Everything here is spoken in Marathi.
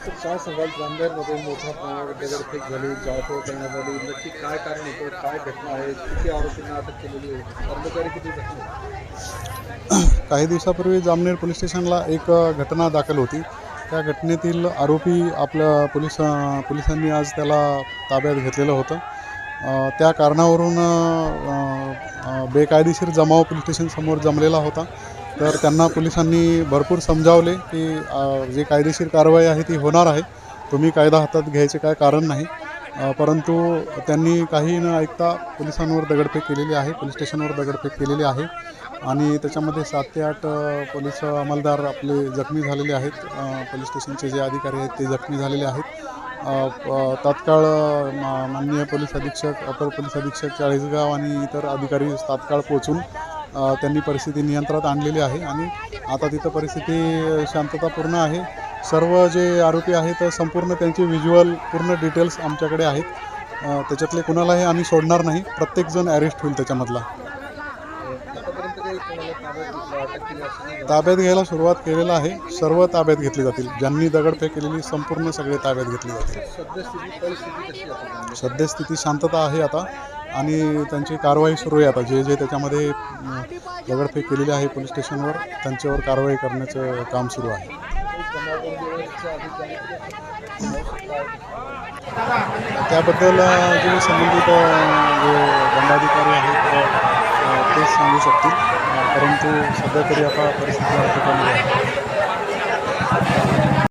तर काय सांगाल जामनेरमध्ये मोठ्या प्रमाणावर दगडफेक झाली जाळपोळ करण्यात आली. नक्की काय कारण होतं काय घटना आहे किती आरोपींना अटक केलेली आहे कर्मचारी किती जखमी काही दिवसापूर्वी जामनेर पोलीस स्टेशनला एक घटना दाखल होती. त्या घटनेतील आरोपी आपल्या पोलीस पोलिसांनी आज त्याला ताब्यात घेतलेलं होतं. त्या कारणावरून बेकायदेशीर जमाव पोलीस स्टेशनसमोर जमलेला होता. तर त्यांना पोलिसांनी भरपूर समजावले की जे कायदेशीर कारवाई आहे ती होणार आहे. तुम्ही कायदा हातात घ्यायचे काय कारण नाही. परंतु त्यांनी काही न ऐकता पोलिसांवर दगडफेक केलेली आहे पोलीस स्टेशनवर दगडफेक केलेली आहे. आणि त्याच्यामध्ये सात ते आठ पोलीस अंमलदार आपले जखमी झालेले आहेत. पोलीस स्टेशनचे जे अधिकारी आहेत ते जखमी झालेले आहेत. तात्काळ मा- माननीय पोलीस अधीक्षक अपर पोलीस अधीक्षक चाळीसगाव आणि इतर अधिकारी तात्काळ पोचून त्यांनी परिस्थिती नियंत्रणात आणलेली आहे आणि आता तिथं परिस्थिती शांततापूर्ण आहे. सर्व जे आरोपी आहेत संपूर्ण त्यांचे व्हिज्युअल पूर्ण डिटेल्स आमच्याकडे आहेत. त्याच्यातले कुणालाही आम्ही सोडणार नाही. प्रत्येकजण अरेस्ट होईल त्याच्यामधला. ताब्यात घ्यायला सुरुवात केलेलं आहे. सर्व ताब्यात घेतली जातील. ज्यांनी दगडफेक केलेली संपूर्ण सगळे ताब्यात घेतली जातील. सद्यस्थिती शांतता आहे आता. आणि त्यांची कारवाई सुरू आहे आता. जे जे त्याच्यामध्ये दगडफेक केलेली आहे पोलीस स्टेशनवर त्यांच्यावर कारवाई करण्याचं काम सुरू आहे. त्याबद्दल जे संबंधित जे दंडाधिकारी आहेत ते तेच सांगू शकतील. परंतु सध्या तरी आता परिस्थिती